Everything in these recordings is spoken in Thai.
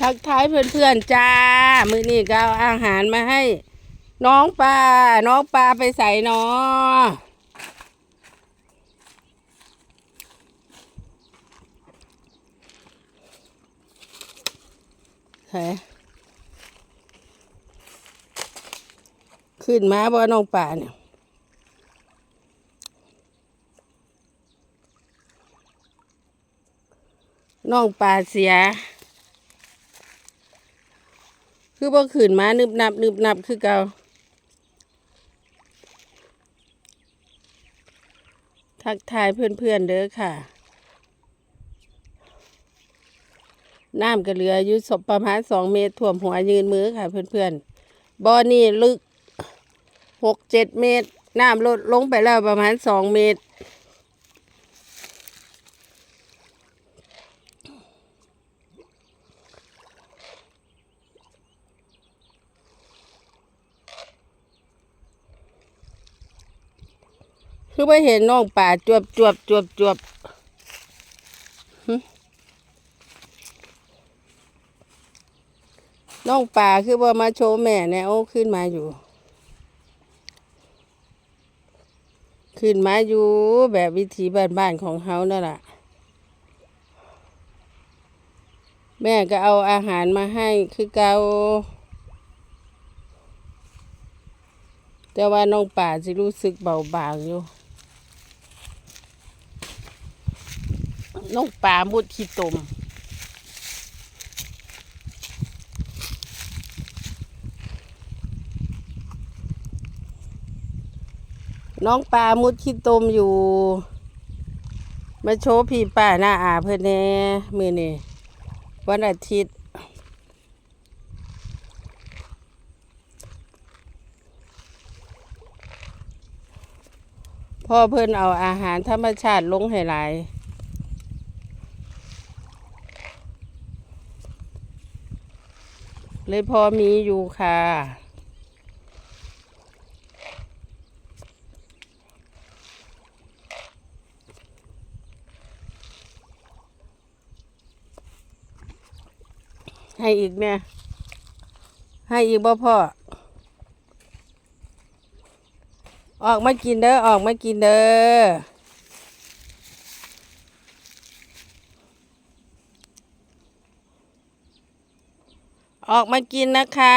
ทักทายเพื่อนๆจ้า มือนี้ก็เอาอาหารมาให้ น้องปลา น้องปลาไปใส่นอเฮ้ยขึ้นมาบ่น้องปลาเนี่ยน้องปลาเสีย คือบ่ขืนมานึบนับนึบนับคือเก่าทักทายเพื่อนๆเด้อค่ะ น้ำก็เหลืออยู่ศประมาณสองเมตรท่วมหัวยืนมือค่ะ เพื่อนๆบ่อนี่ลึกหกเจ็ดเมตร น้ำลดลงไปแล้วประมาณสองเมตร คือไปเห็นน้องป่าจวบจวบจวบจวบน้องป่าคือว่ามาโชว์แม่แนวขึ้นมาอยู่ ขึ้นมาอยู่แบบวิถีบ้านๆของเฮานั่นแหละแม่ก็เอาอาหารมาให้คือเกาแต่ว่าน้องป่าสิรู้สึกเบาบางอยู่ น้องปลามุดขี้ตมน้องปลามุดขี้ตมอยู่ มาโชว์พี่ป้าหน้าอาเพื่อนแน่มือนี่วันอาทิตย์ พ่อเพื่อนเอาอาหารธรรมชาติลงให้หลาย เลยพอมีอยู่ค่ะให้อีกเนี่ย ให้อีกบ่พ่อ ออกมากินเด้อ ออกมากินเด้อ ออกมากินนะคะ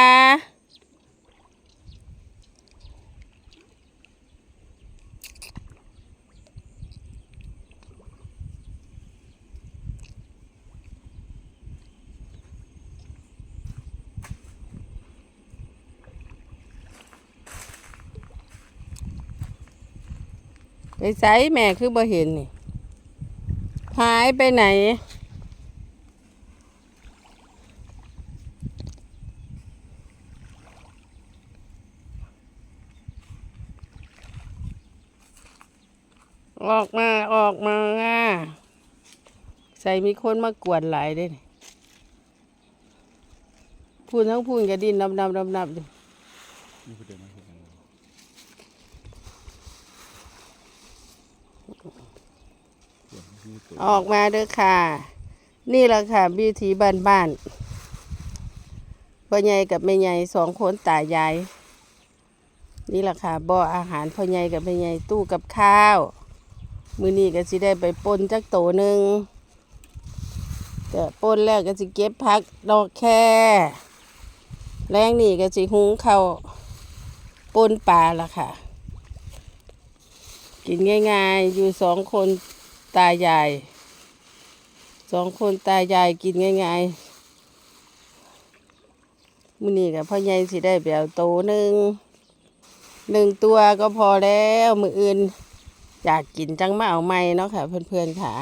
ไปใส่แม่คือบ่เห็นนี่ หายไปไหน ออกมาออกมาอะใส่มีคนมากวนหลายเด้นี่พูนทั้งพูนกระดินนับนับนับนับอยู่ออกมาเด้อค่ะ นี่แหละค่ะบิวทีบ้านบ้านพ่อใหญ่กับแม่ใหญ่สองคนตายาย นี่แหละค่ะบ่ออาหารพ่อใหญ่กับแม่ใหญ่ตู้กับข้าว มือนี้ก็สิได้ไปปนจักโตหนึ่งแต่ปนแล้วก็สิเก็บพักดอกแค่แรงนี่ก็สิหุงข้าวปนปลาละค่ะ กินง่ายๆ อยู่สองคนตายายสองคนตายายกินง่ายๆมือนี้กับพ่อใหญ่สิได้แบบโตหนึ่งหนึ่งตัวก็พอแล้วมืออื่น อยากกินจังมาเอาไม่เนาะค่ะ เพื่อนๆค่ะ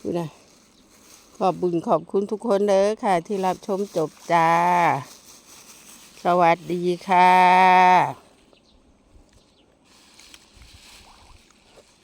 ดูนะขอบบุญขอบคุณทุกคนเด้อค่ะ ที่รับชมจบจ้า สวัสดีค่ะ